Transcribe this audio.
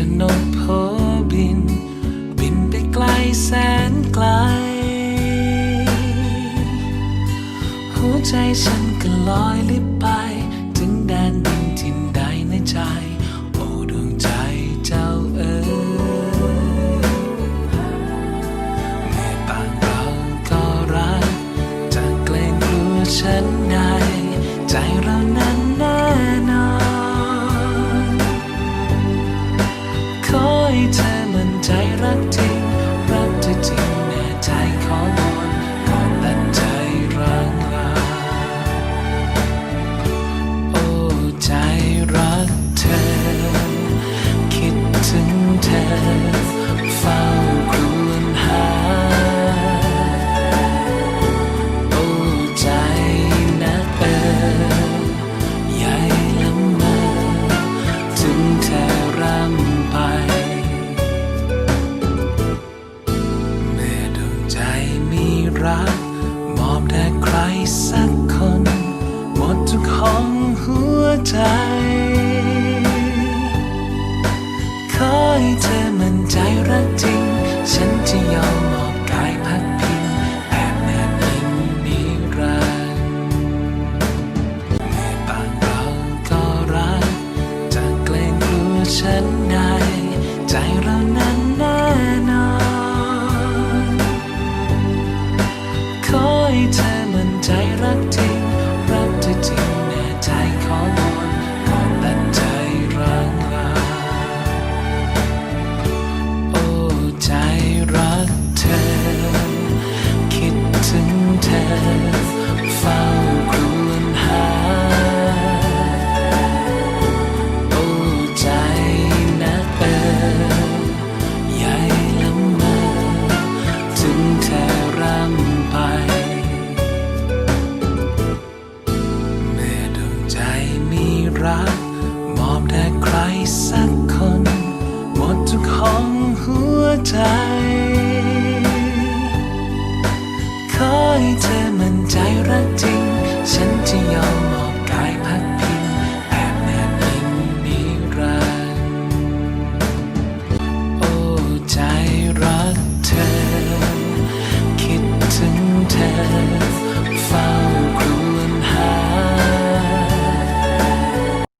จะนกโพบิน บินไปไกลแสนไกล หัวใจฉันก็ลอยลิบไป ถึงแดนดินทินใดในใจ โอ้ดวงใจเจ้าเอ๋ยเมื่อต่างเราก็รักจะเกรงกลัวฉันใดใจเรานั้นแน่น รัก มอบแด่ใครสักคน หมดทุกห้องหัวใจ ขอให้เธอมั่นใจรักจริง ฉันจะยอมมอบกายพักพิงแอบแนบอิงนิรันดร์เมื่อต่างเราก็รักจะเกรงกลัวฉัน เฝ้าครวญหา โอ้ใจนักเอ่ยใหญ่ละเมอถึงเธอรำไป เมื่อดวงใจมีรัก มอบแด่ใครสักคน